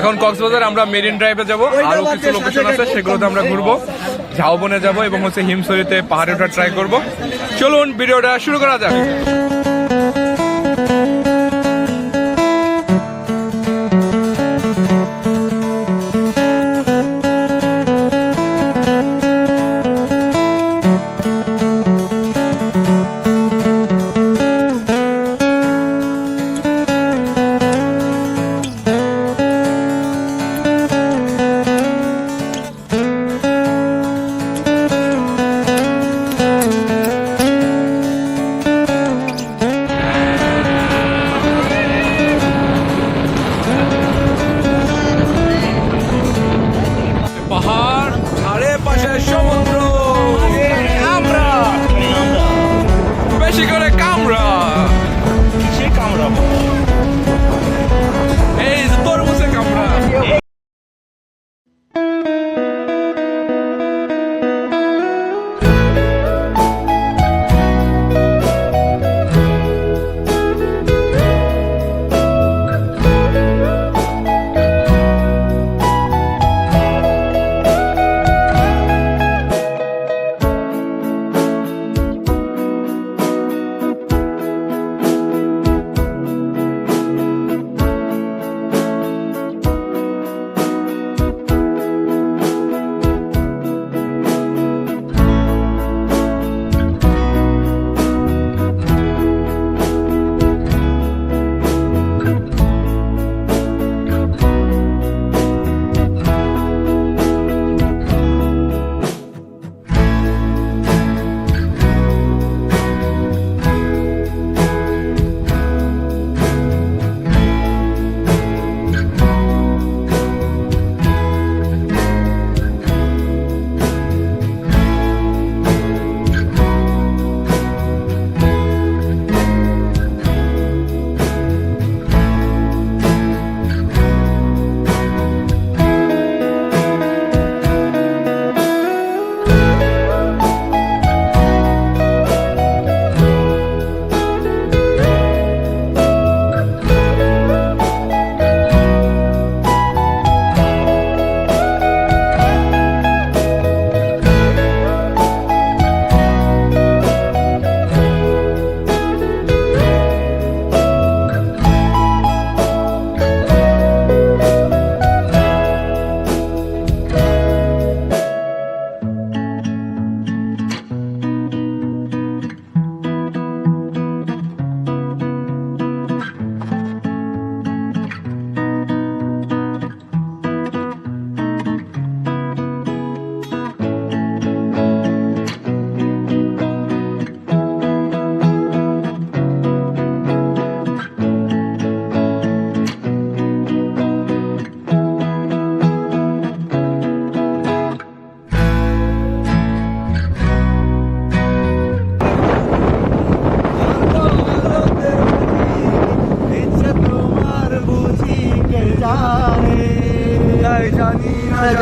এখন কক্সবাজার আমরা মেরিন ড্রাইভে যাব আরও কিছু লোকেশন আছে সেগুলোতে আমরা ঘুরবো ঝাউবনে যাব এবং হচ্ছে হিমসরিতে পাহাড়ে ওঠা ট্রাই করব। চলুন ভিডিওটা শুরু করা যাক। সমুদ্র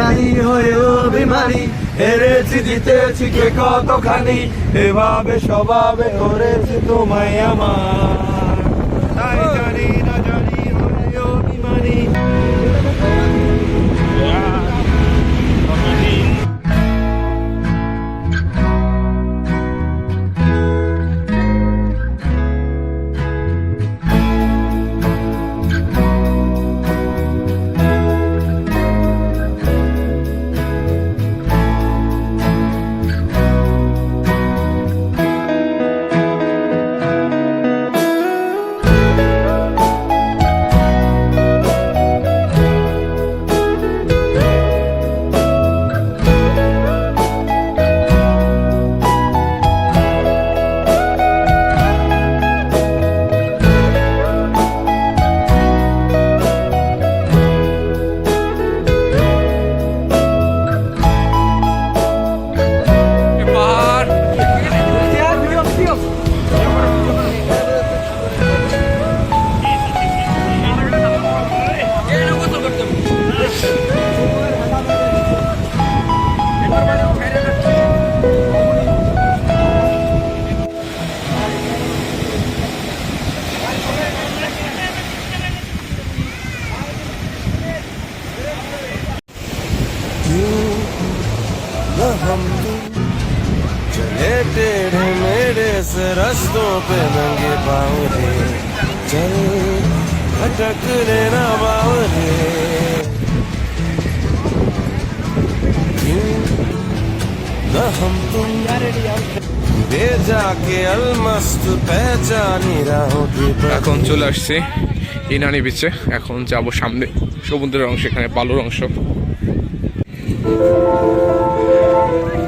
জানি হয়ে অভিমানী হেরেছি জিতেছি কে কতখানি? এভাবে স্বভাবে করেছি তোমায় আমার। हम चले टेढ़े मेरे से रस्तों पे नंगे भटक न हम तुम এখন চলে আসছি। ইনানি বিচে এখন যাব সামনে। সমুদ্রের অংশ, এখানে বালুর অংশ। Thank you.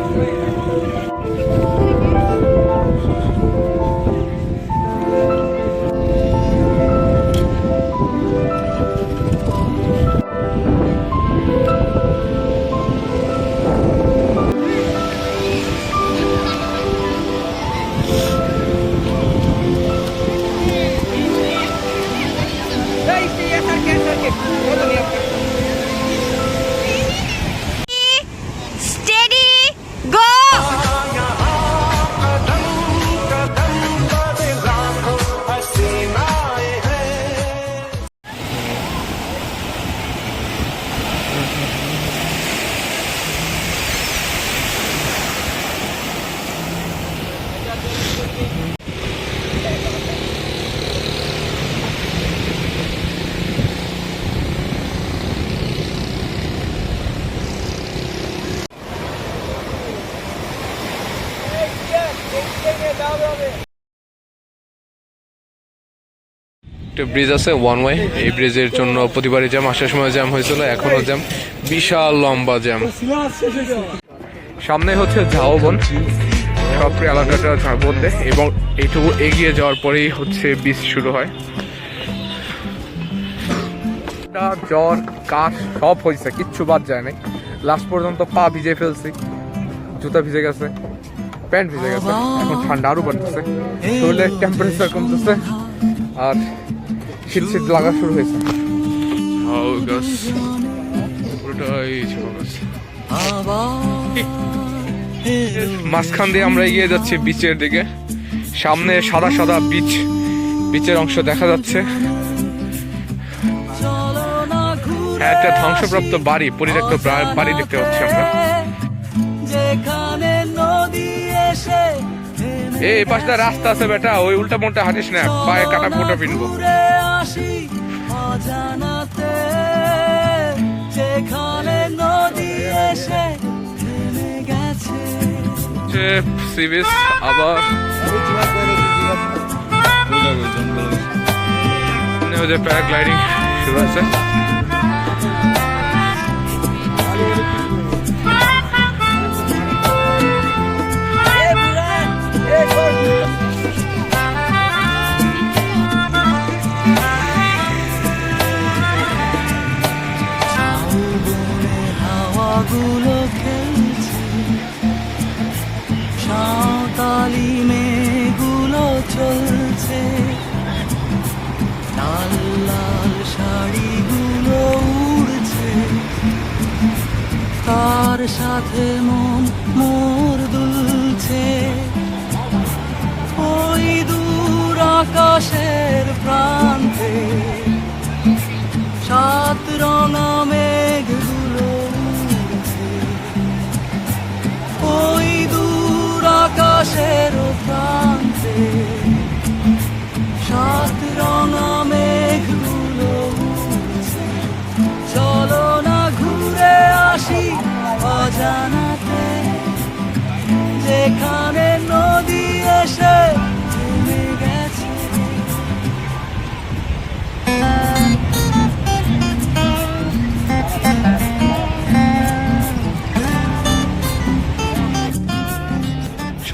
একটা ব্রিজ আছে ওয়ান ওয়ে এই ব্রিজের জন্য প্রতিবারই জ্যাম আসার সময় জ্যাম হয়েছিল, এখনও জ্যাম বিশাল লম্বা জ্যাম সামনে হচ্ছে ঝাউবন। সব এলাকাটা ঝাউবন দেয় এবং এইটুকু এগিয়ে যাওয়ার পরেই হচ্ছে বীজ শুরু হয়। জ্বর, কাশ, সব হয়েছে, কিচ্ছু বাদ যায় নাই। লাস্ট পর্যন্ত পা ভিজে ফেলছি, জুতা ভিজে গেছে। প্যান্ট ভিজে গেছে। এখন ঠান্ডা আরও বাড়তেছে শরীরের টেম্পারেচার কমতেছে। আর শীত শীত লাগা শুরু হয়েছে। মাঝখান দিয়ে আমরা এগিয়ে যাচ্ছি বিচের দিকে। সামনে সাদা সাদা বিচ বিচের অংশ দেখা যাচ্ছে। একটা ধ্বংসপ্রাপ্ত বাড়ি পরিত্যক্ত বাড়ি দেখতে পাচ্ছি আমরা। এই পাশটা রাস্তা আছে বেটা ওই উল্টা মোটা হাঁটিস না পায়ে কাটা ফোটা পিনবো। আবার। প্যারাগ্লাইডিং শুরু আছে Atmung.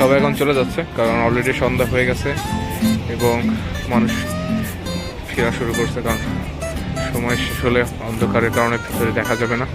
সবাই এখন চলে যাচ্ছে, কারণ অলরেডি সন্ধ্যা হয়ে গেছে এবং মানুষ ফেরা শুরু করছে, কারণ সময় শেষ হলে অন্ধকারের কারণে ভিতরে দেখা যাবে না।